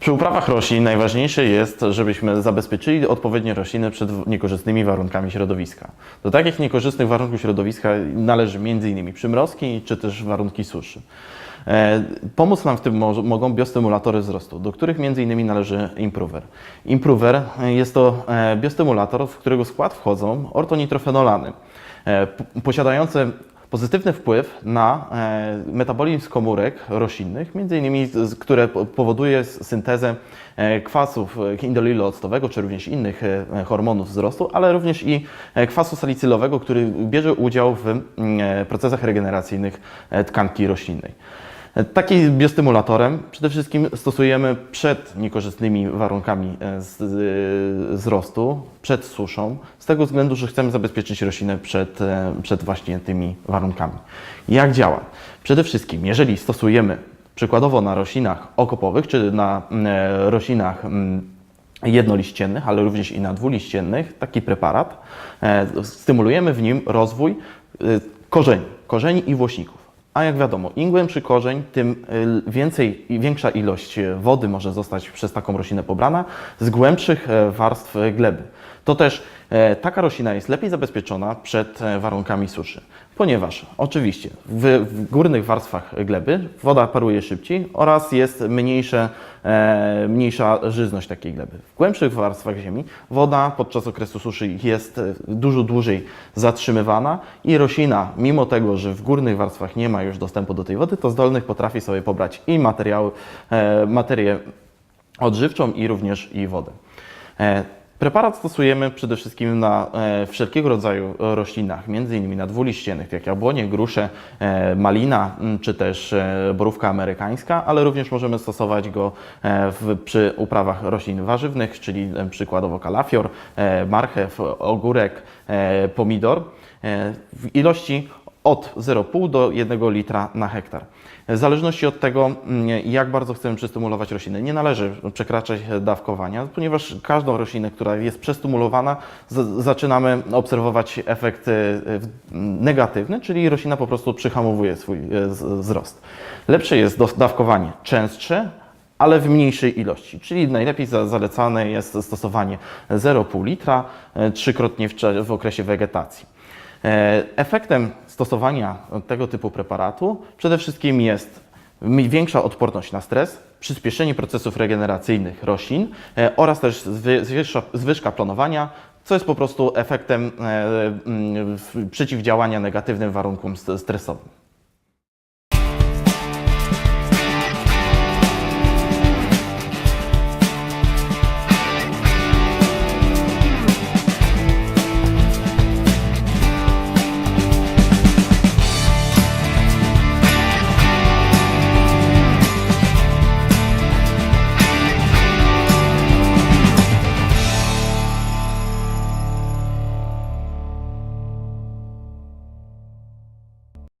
Przy uprawach roślin najważniejsze jest, żebyśmy zabezpieczyli odpowiednie rośliny przed niekorzystnymi warunkami środowiska. Do takich niekorzystnych warunków środowiska należy m.in. przymrozki czy też warunki suszy. E, Pomóc nam w tym mo- mogą biostymulatory wzrostu, do których m.in. należy Improver. Improver jest to e, biostymulator, w którego skład wchodzą ortonitrofenolany, e, posiadające pozytywny wpływ na e, metabolizm komórek roślinnych, między innymi, które po- powoduje syntezę e, kwasów e, indolilu octowego, czy również innych hormonów wzrostu, ale również i kwasu salicylowego, który bierze udział w mm, procesach regeneracyjnych tkanki roślinnej. Takim biostymulatorem przede wszystkim stosujemy przed niekorzystnymi warunkami e, e, wzrostu, przed suszą, z tego względu, że chcemy zabezpieczyć roślinę przed, e, przed właśnie tymi warunkami. Jak działa? Przede wszystkim, jeżeli stosujemy przykładowo na roślinach okopowych, czy na mm, roślinach mm, jednoliściennych, ale również i na dwuliściennych, taki preparat, stymulujemy w nim rozwój korzeni, korzeni i włośników. A jak wiadomo, im głębszy korzeń, tym y, więcej i większa ilość e, wody może zostać przez taką roślinę pobrana z głębszych e, warstw gleby. To też e, taka roślina jest lepiej zabezpieczona przed e, warunkami suszy, ponieważ oczywiście w, górnych warstwach gleby woda paruje szybciej oraz jest mniejsze, e, mniejsza żyzność takiej gleby. W głębszych warstwach ziemi woda podczas okresu suszy jest e, dużo dłużej zatrzymywana i roślina, mimo tego, że w górnych warstwach nie ma już dostępu do tej wody, to z dolnych potrafi sobie pobrać i materiały, e, materię odżywczą i również i wodę. Preparat stosujemy przede wszystkim na e, wszelkiego rodzaju roślinach, innymi na dwuliściennych, jak jabłonie, grusze, e, malina, m, czy też e, borówka amerykańska, ale również możemy stosować go w, przy uprawach roślin warzywnych, czyli przykładowo kalafior, marchew, ogórek, pomidor. W ilości od 0,5 do 1 litra na hektar. W zależności od tego, mm, jak bardzo chcemy przestymulować rośliny, nie należy przekraczać dawkowania, ponieważ każdą roślinę, która jest przestymulowana, zaczynamy obserwować efekt e, w- negatywny, czyli roślina po prostu przyhamowuje swój z- wzrost. Lepsze jest dawkowanie częstsze, ale w mniejszej ilości. Czyli najlepiej za- zalecane jest stosowanie 0,5 litra e, trzykrotnie w okresie wegetacji. E, Efektem stosowania tego typu preparatu przede wszystkim jest większa odporność na stres, przyspieszenie procesów regeneracyjnych roślin e, oraz też zwyżka planowania, co jest po prostu efektem e, przeciwdziałania negatywnym warunkom st- stresowym.